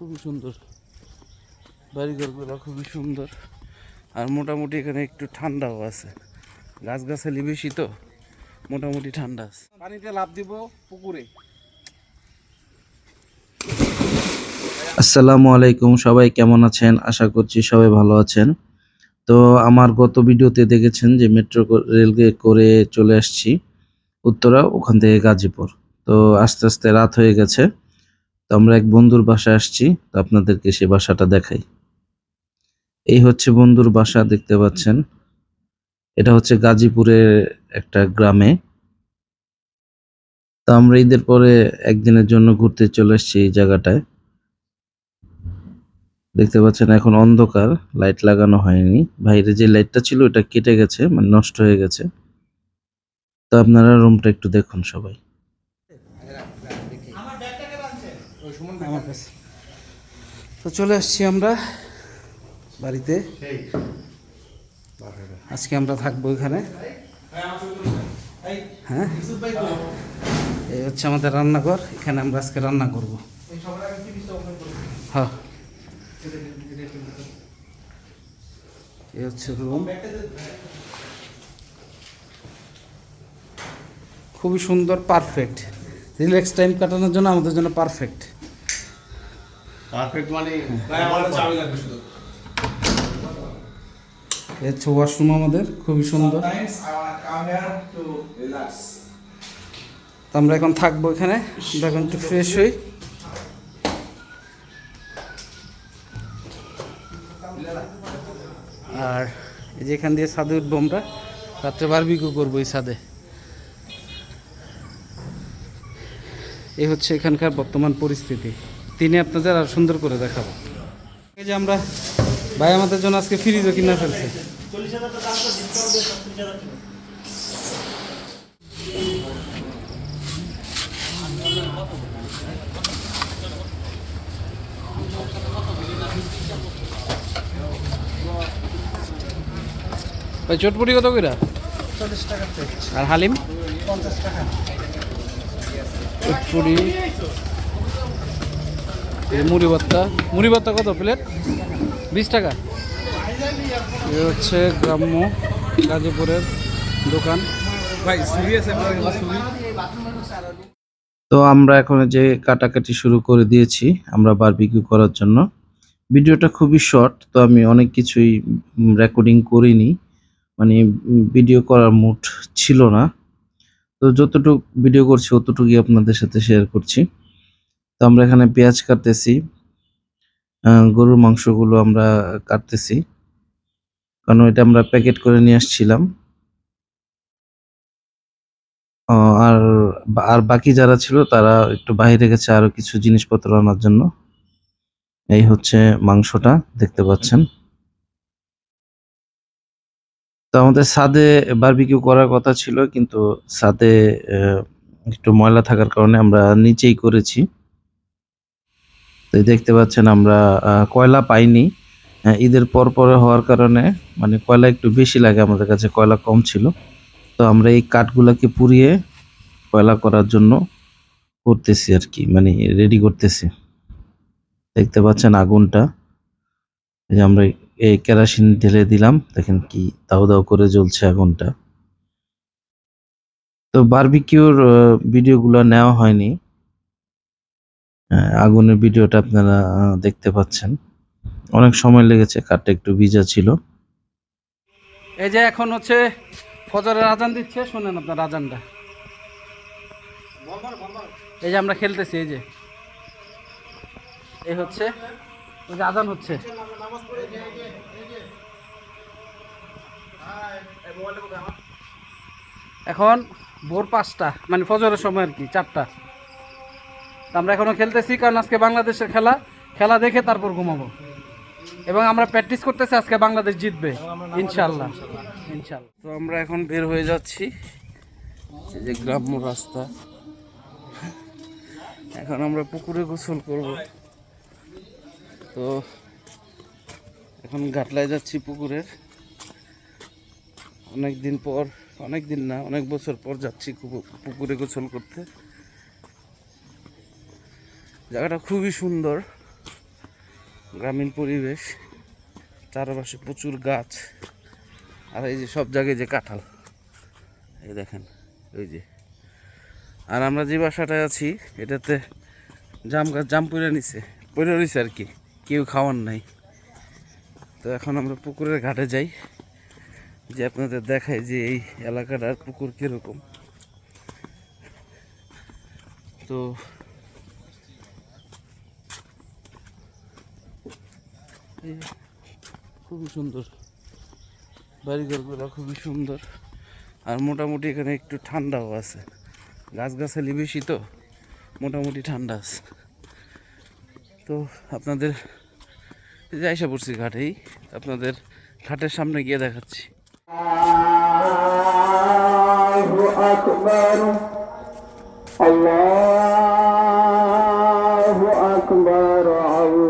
খুবই সুন্দর। বাড়িঘরগুলো খুবই সুন্দর। আর মোটামুটি এখানে একটু ঠান্ডাও আছে। গাছগাছালি বেশি তো মোটামুটি ঠান্ডা আছে। পানিতে লাভ দিব পুকুরে। আসসালামু আলাইকুম সবাই কেমন আছেন? আশা করছি সবাই ভালো আছেন। তো আমার গত ভিডিওতে দেখেছেন যে মেট্রো রেলকে করে চলে আসছি উত্তরা ওখান থেকে গাজীপুর। তো আস্তে আস্তে রাত হয়ে গেছে। তো আমরা এক বন্ধুর বাসা আসছি, তো আপনাদেরকে সে বাসাটা দেখাই। এই হচ্ছে বন্ধুর বাসা, দেখতে পাচ্ছেন। এটা হচ্ছে গাজীপুরের একটা গ্রামে। তো আমরা ঈদের পরে একদিনের জন্য ঘুরতে চলে এসেছি এই জায়গাটায়। দেখতে পাচ্ছেন এখন অন্ধকার, লাইট লাগানো হয়নি। বাইরে যে লাইটটা ছিল এটা কেটে গেছে মানে নষ্ট হয়ে গেছে। তো আপনারা রুমটা একটু দেখুন সবাই। আমার কাছে। তো চলে আসছি আমরা বাড়িতে। আজকে আমরা থাকব এখানে। হ্যাঁ? এই হচ্ছে আমাদের রান্নাঘর। এখানে আমরা আজকে রান্না করব। হ্যাঁ। এই হচ্ছে রুম খুবই সুন্দর পারফেক্ট রিল্যাক্স টাইম কাটানোর জন্য আমাদের জন্য পারফেক্ট পারফেক্ট মানে আমার চাবি লাগবে শুধু। হচ্ছে ওয়াশরুম আমাদের খুবই সুন্দর। আমরা এখন থাকব এখানে এখন একটু ফ্রেশ হই। আর এই যে এখান দিয়ে ছাদে উঠবো আমরা রাত্রে বারবিকু করব এই ছাদে। এই হচ্ছে এখানকার বর্তমান পরিস্থিতি। তিনি আপনাদের আর সুন্দর করে দেখাবো। এই যে আমরা ভাই আমাদের জন্য আজকে ফ্রিজও কিনা ফেলছে। ভাই চটপটি কত কইরা? চল্লিশ টাকা আর হালিম? পঞ্চাশ টাকা। চটপটি মুড়ি ভর্তা। মুড়ি ভর্তা কত প্লেট? বিশ টাকা। এ হচ্ছে গ্রাম্য গাজীপুরের দোকান। তো আমরা এখন যে কাটাকাটি শুরু করে দিয়েছি, আমরা বারবিকিউ করার জন্য। ভিডিওটা খুবই শর্ট তো আমি অনেক কিছুই রেকর্ডিং করিনি। মানে ভিডিও করার মুড ছিল না। তো যতটুকু ভিডিও করছি, অতটুকুই আপনাদের সাথে শেয়ার করছি। তো আমরা এখানে পেঁয়াজ কাটতেছি। গরুর মাংসগুলো আমরা কাটতেছি। কারণ এটা আমরা প্যাকেট করে নিয়ে আসছিলাম। আর আর বাকি যারা ছিল তারা একটু বাইরে গেছে আরও কিছু জিনিসপত্র আনার জন্য। এই হচ্ছে মাংসটা দেখতে পাচ্ছেন। তো আমাদের সাদে বারবিকিউ করার কথা ছিল কিন্তু আহ, একটু ময়লা থাকার কারণে আমরা নিচেই করেছি। তো দেখতে পাচ্ছেন আমরা কয়লা পাইনি। ঈদের পর পরে হওয়ার কারণে মানে কয়লা একটু বেশি লাগে, আমাদের কাছে কয়লা কম ছিল। তো আমরা এই কাঠগুলোকে পুড়িয়ে কয়লা করার জন্য করতেছি আর কি মানে রেডি করতেছি। দেখতে পাচ্ছেন আগুনটা। এই যে আমরা এই কেরাসিন ঢেলে দিলাম, দেখেন কি দাও দাও করে জ্বলছে আগুনটা। তো বারবিকিউর ভিডিওগুলো নেওয়া হয়নি। আগুনের ভিডিওটা আপনারা দেখতে পাচ্ছেন। অনেক সময় লেগেছে কাঠটা একটু ভিজা ছিল। এই যে এখন হচ্ছে ফজরের আজান দিচ্ছে, শোনেন আপনার আজানটা। এই যে আমরা খেলতেছি, এই যে। এই হচ্ছে ওই যে আজান হচ্ছে। এখন ভোর পাঁচটা মানে ফজরের সময় আর কি, চারটা। আমরা এখনও খেলতেছি, কারণ আজকে বাংলাদেশের খেলা। খেলা দেখে তারপর ঘুমাবো। এবং আমরা প্র্যাকটিস করতেছি, আজকে বাংলাদেশ জিতবে। ইনশাল্লাহ ইনশাল্লাহ তো আমরা এখন বের হয়ে যাচ্ছি। এই যে গ্রাম্য রাস্তা। এখন আমরা পুকুরে গোসল করব। তো এখন ঘাটলায় যাচ্ছি পুকুরের। অনেক দিন পর অনেক দিন না, অনেক বছর পর যাচ্ছি পুকুরে গোসল করতে। জায়গাটা খুবই সুন্দর। গ্রামীণ পরিবেশ, চারপাশে প্রচুর গাছ, আর এই যে সব জায়গায় যে কাঁঠাল, এই দেখেন ওই যে। আর আমরা যে বাসাটায় আছি, এটাতে জাম গাছ, জাম পড়ে নিছে, পড়ে রয়েছে আর কি, কেউ খাওয়ার নাই। তো এখন আমরা পুকুরের ঘাটে যাই, যে আপনাদের দেখায় যে এই এলাকাটার পুকুর কীরকম। তো খুবই সুন্দর। বাড়িঘরগুলো খুবই সুন্দর। আর মোটামুটি এখানে একটু ঠান্ডাও আছে। গাছগাছালি বেশি তো, মোটামুটি ঠান্ডা আছে। তো আপনাদের যাইসা পড়ছি ঘাটেই, আপনাদের ঘাটের সামনে গিয়ে দেখাচ্ছি। আল্লাহ আকবর। আল্লাহ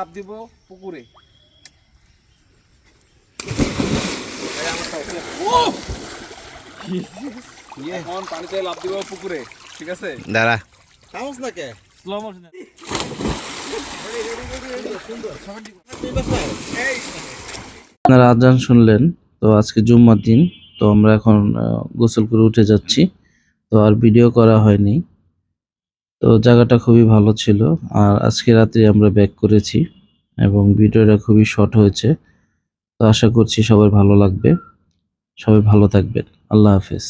পানিতে দিব পুকুরে। এখন পানিতে লাভ দিব পুকুরে ঠিক আছে? দাঁড়া। স্লো মোশন আপনারা আজান শুনলেন তো আজকে জুম্মার দিন তো আমরা এখন আহ, গোসল করে উঠে যাচ্ছি। তো আর ভিডিও করা হয়নি। তো জায়গাটা খুবই ভালো ছিল। আর আজকে রাত্রে আমরা ব্যাক করেছি এবং ভিডিওটা খুবই শর্ট হয়েছে। তো আশা করছি সবার ভালো লাগবে। সবাই ভালো থাকবেন। আল্লাহ হাফেজ।